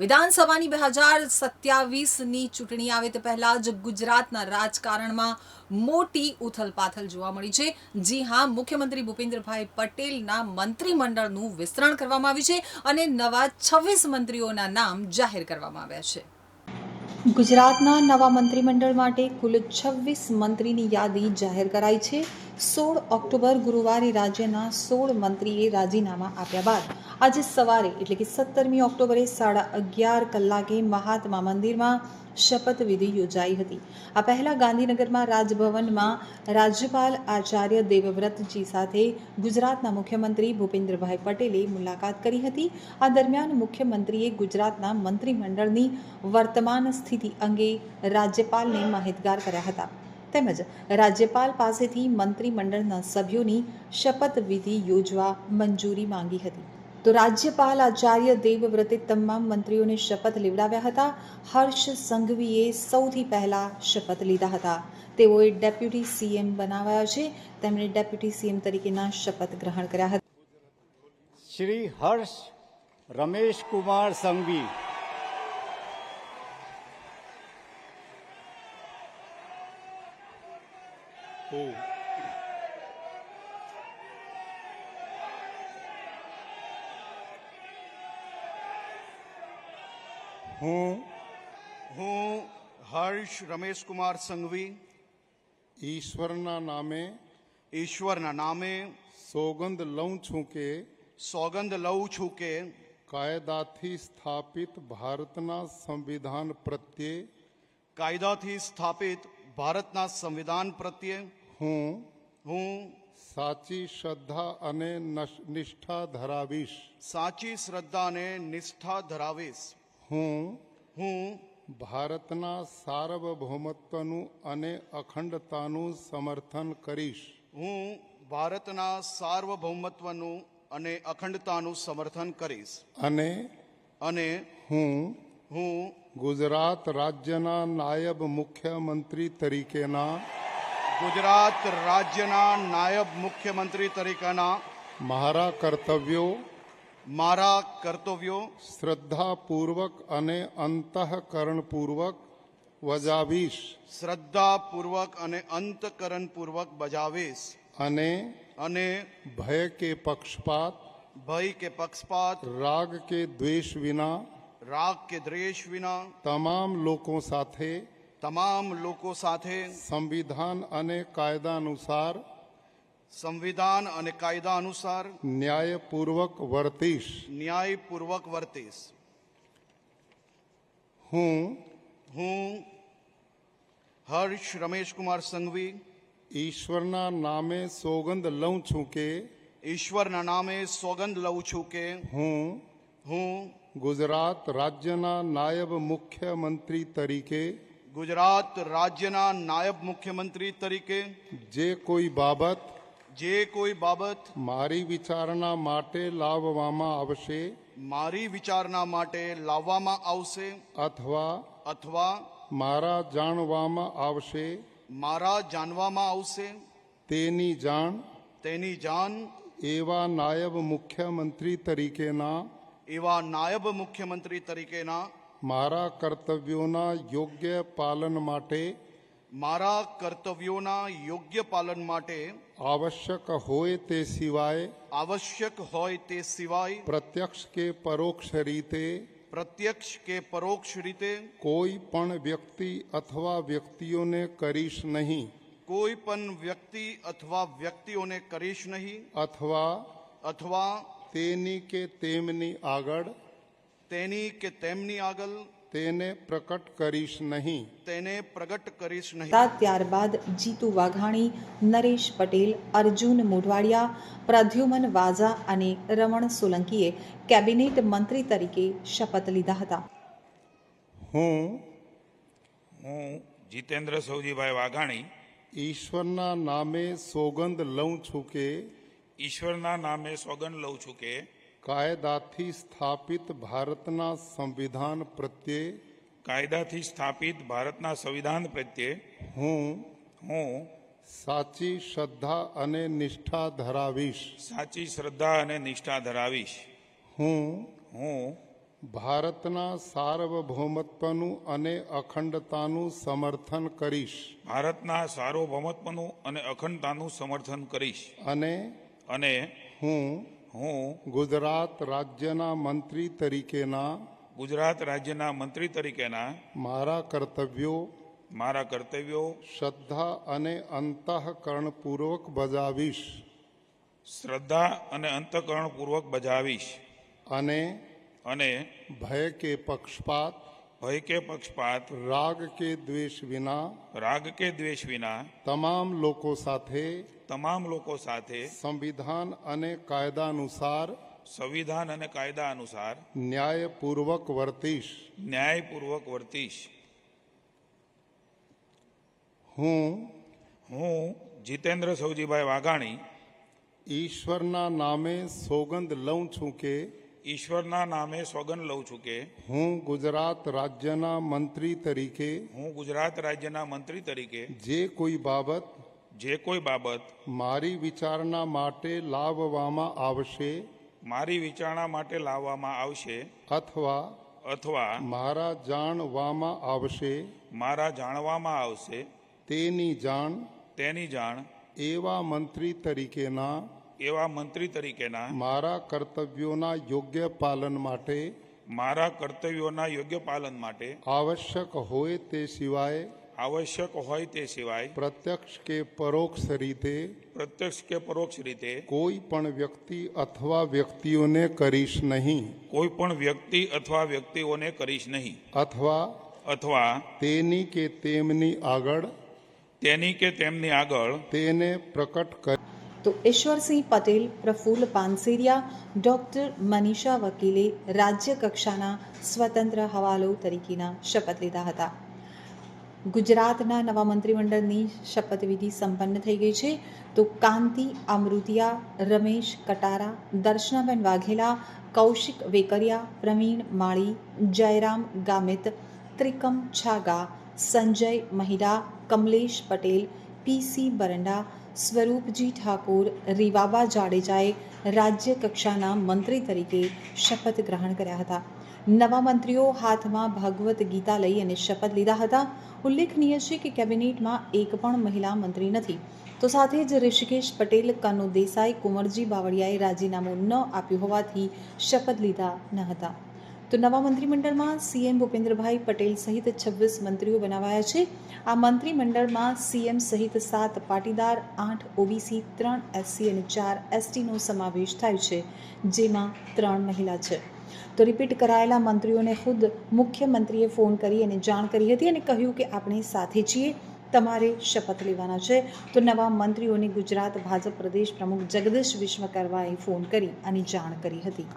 વિધાનસભાની બે હજાર સત્યાવીસની ચૂંટણી આવે તે પહેલા જ ગુજરાતના રાજકારણમાં મોટી ઉથલપાથલ જોવા મળી છે. જી હા, મુખ્યમંત્રી ભૂપેન્દ્રભાઈ પટેલના મંત્રીમંડળનું વિસ્તરણ કરવામાં આવ્યું છે અને નવા છવ્વીસ મંત્રીઓના નામ જાહેર કરવામાં આવ્યા છે. ગુજરાતના નવા મંત્રીમંડળ માટે કુલ છવ્વીસ મંત્રીની યાદી જાહેર કરાઈ છે. સોળ ઓક્ટોબર ગુરુવારે રાજ્યના સોળ મંત્રીએ રાજીનામા આપ્યા બાદ આજે સવારે, એટલે કે સત્તરમી ઓક્ટોબરે સાડા અગિયાર કલાકે મહાત્મા મંદિરમાં શપથવિધિ યોજાઈ હતી. આ પહેલા ગાંધીનગરમાં રાજભવનમાં રાજ્યપાલ આચાર્ય દેવવ્રતજી સાથે ગુજરાતના મુખ્યમંત્રી ભૂપેન્દ્રભાઈ પટેલે મુલાકાત કરી હતી. આ દરમિયાન મુખ્યમંત્રીએ ગુજરાતના મંત્રીમંડળની વર્તમાન સ્થિતિ અંગે રાજ્યપાલને માહિતગાર કર્યા હતા. તેમજ રાજ્યપાલ પાસેથી મંત્રીમંડળના સભ્યોની શપથવિધિ યોજવા મંજૂરી માંગી હતી. તો રાજ્યપાલ આચાર્ય દેવવ્રતે તમામ મંત્રીઓને શપથ લેવડાવ્યા હતા. હર્ષ સંઘવીએ સૌથી પહેલા શપથ લીધા હતા. તેઓએ ડેપ્યુટી સીએમ બનાવાયા છે. તેમણે ડેપ્યુટી સીએમ તરીકેના શપથ ગ્રહણ કર્યા હતા. શ્રી હર્ષ રમેશ કુમાર સંઘવી. હું હું હું હર્ષ રમેશકુમાર સંઘવી ઈશ્વરના નામે ઈશ્વરના નામે સોગંદ લઉં છું કે સોગંદ લઉં છું કે કાયદાથી સ્થાપિત ભારતના સંવિધાન પ્રત્યે કાયદાથી સ્થાપિત ભારતના સંવિધાન પ્રત્યે હું હું સાચી શ્રદ્ધા અને નશ- નિષ્ઠા ધરાવીશ. સાચી શ્રદ્ધા અને નિષ્ઠા ધરાવીશ. હું હું ભારતના સાર્વભૌમત્વનું અને અખંડતાનું સમર્થન કરીશ. હું ભારતના સાર્વભૌમત્વનું અને અખંડતાનું સમર્થન કરીશ. અને અને હું હું ગુજરાત રાજ્યના નાયબ મુખ્યમંત્રી તરીકેના ગુજરાત રાજ્યના નાયબ મુખ્યમંત્રી તરીકેના મારા કર્તવ્યો મારા કર્તવ્યો શ્રદ્ધાપૂર્વક અને અંતઃકરણપૂર્વક વજાવીશ. શ્રદ્ધાપૂર્વક અને અંતકરણપૂર્વક બજાવીશ. અને અને ભય કે પક્ષપાત ભય કે પક્ષપાત રાગ કે દ્વેષ વિના રાગ કે દ્વેષ વિના તમામ લોકો સાથે તમામ લોકો સાથે સંવિધાન અને કાયદા અનુસાર સંવિધાન અને કાયદા અનુસાર ન્યાયપૂર્વક વર્તીશ ન્યાયપૂર્વક વર્તીશ હું હું હર્ષ રમેશકુમાર સંઘવી ઈશ્વરના નામે સોગંદ લઉં છું કે ઈશ્વરના નામે સોગંદ લઉં છું કે હું હું ગુજરાત રાજ્યના નાયબ મુખ્યમંત્રી તરીકે ગુજરાત રાજ્યના નાયબ મુખ્યમંત્રી તરીકે જે કોઈ બાબત જે કોઈ બાબત મારી વિચારણા માટે લાવવામાં આવશે મારી વિચારણા માટે લાવવામાં આવશે અથવા અથવા મારા જાણવામાં આવશે મારા જાણવામાં આવશે તેની જાણ તેની જાણ એવા નાયબ મુખ્યમંત્રી તરીકેના એવા નાયબ મુખ્યમંત્રી તરીકેના મારા કર્તવ્યોના યોગ્ય પાલન માટે મારા કર્તવ્યોના યોગ્ય પાલન માટે આવશ્યક હોય તે સિવાય આવશ્યક હોય તે સિવાય પ્રત્યક્ષ કે પરોક્ષ રીતે પ્રત્યક્ષ કે પરોક્ષ રીતે કોઈ પણ વ્યક્તિ અથવા વ્યક્તિઓને કરીશ નહીં. કોઈ પણ વ્યક્તિ અથવા વ્યક્તિઓને કરીશ નહીં અથવા અથવા તેની કે તેમની આગળ તેની કે તેમની આગળ તેને પ્રકટ કરીશ નહીં. તેને પ્રગટ કરીશ નહીં. ત્યારબાદ જીતુ વાઘાણી નરેશ પટેલ અર્જુન મોઢવાડિયા પ્રદ્યુમન વાઝા અને રમણ સોલંકીએ કેબિનેટ મંત્રી તરીકે શપથ લીધા હતા. હું હું જીતેન્દ્ર સૌજીભાઈ વાઘાણી ઈશ્વરના નામે સોગંદ લઉં છું કે ઈશ્વરના નામે સોગંદ લઉં છું કે કાયદાથી સ્થાપિત ભારતના સંવિધાન પ્રત્યે કાયદાથી સ્થાપિત ભારતના સંવિધાન પ્રત્યે હું હું સાચી શ્રદ્ધા અને નિષ્ઠા ધરાવીશ. સાચી શ્રદ્ધા અને નિષ્ઠા ધરાવીશ. હું હું ભારતના સાર્વભૌમત્વનું અને અખંડતાનું સમર્થન કરીશ. ભારતના સાર્વભૌમત્વનું અને અખંડતાનું સમર્થન કરીશ. અને અને હું હું ગુજરાત રાજ્યના મંત્રી તરીકેના ગુજરાત રાજ્યના મંત્રી તરીકેના મારા કર્તવ્યો મારા કર્તવ્યો શ્રદ્ધા અને અંતઃકરણપૂર્વક બજાવીશ. શ્રદ્ધા અને અંતઃકરણપૂર્વક બજાવીશ. અને અને ભય કે પક્ષપાત ભય કે પક્ષપાત રાગ કે દ્વેષ વિના રાગ કે દ્વેષ વિના તમામ લોકો સાથે તમામ લોકો સાથે સંવિધાન અને કાયદા અનુસાર સંવિધાન અને કાયદા અનુસાર ન્યાયપૂર્વક વર્તીશ ન્યાયપૂર્વક વર્તીશ હું હું જીતેન્દ્ર સૌજીભાઈ વાઘાણી ઈશ્વરના નામે સોગંદ લઉં છું કે ઈશ્વરના નામે સોગન લઉં છું કે હું ગુજરાત રાજ્યના મંત્રી તરીકે હું ગુજરાત રાજ્યના મંત્રી તરીકે જે કોઈ બાબત જે કોઈ બાબત મારી વિચારણા માટે લાવવામાં આવશે મારી વિચારણા માટે લાવવામાં આવશે અથવા અથવા મારા જાણવામાં આવશે મારા જાણવામાં આવશે તેની જાણ તેની જાણ એવા મંત્રી તરીકેના એવા મંત્રી તરીકેના મારા કર્તવ્યોના યોગ્ય પાલન માટે મારા કર્તવ્યોના યોગ્ય પાલન માટે આવશ્યક હોય તે સિવાય આવશ્યક હોય તે સિવાય પ્રત્યક્ષ કે પરોક્ષ રીતે પ્રત્યક્ષ કે પરોક્ષ રીતે કોઈ પણ વ્યક્તિ અથવા વ્યક્તિઓને કરીશ નહીં. કોઈ પણ વ્યક્તિ અથવા વ્યક્તિઓને કરીશ નહીં. અથવા અથવા તેની કે તેમની આગળ તેની કે તેમની આગળ તેને પ્રકટ કરી તો ઈશ્વરસિંહ પટેલ, પ્રફુલ્લ પાનસેરિયા, ડૉક્ટર મનીષા વકીલે રાજ્ય કક્ષાના સ્વતંત્ર હવાલો તરીકેના શપથ લીધા હતા. ગુજરાતના નવા મંત્રીમંડળની શપથવિધિ સંપન્ન થઈ ગઈ છે. તો કાંતિ, અમૃતિયા, રમેશ કટારા, દર્શનાબેન વાઘેલા, કૌશિક વેકરિયા, પ્રવીણ માળી, જયરામ ગામિત, ત્રિકમ છાગા, સંજય મહિડા, કમલેશ પટેલ પીસી બરંડા સ્વરૂપજી ઠાકોર રીવાબા જાડેજાએ રાજ્ય કક્ષાના મંત્રી તરીકે શપથ ગ્રહણ કર્યા હતા. નવા મંત્રીઓ હાથમાં ભગવદ્ ગીતા લઈ અને શપથ લીધા હતા. ઉલ્લેખનીય છે કે કેબિનેટમાં એક પણ મહિલા મંત્રી નથી. તો સાથે જ ઋષિકેશ પટેલ, કનુ દેસાઈ, કુંવરજી બાવળિયાએ રાજીનામું ન આપ્યું હોવાથી શપથ લીધા ન હતા. તો નવા મંત્રીમંડળમાં સીએમ ભૂપેન્દ્રભાઈ પટેલ સહિત છવ્વીસ મંત્રીઓ બનાવાયા છે. આ મંત્રીમંડળમાં સીએમ સહિત સાત પાટીદાર, આઠ ઓબીસી, ત્રણ એસસી અને ચાર એસટીનો સમાવેશ થાય છે, જેમાં ત્રણ મહિલા છે. તો રિપીટ કરાયેલા મંત્રીઓને ખુદ મુખ્યમંત્રીએ ફોન કરી અને જાણ કરી હતી અને કહ્યું કે આપણે સાથે છીએ, તમારે શપથ લેવાના છે. તો નવા મંત્રીઓને ગુજરાત ભાજપ પ્રદેશ પ્રમુખ જગદીશ વિશ્વકર્માએ ફોન કરી અને જાણ કરી હતી.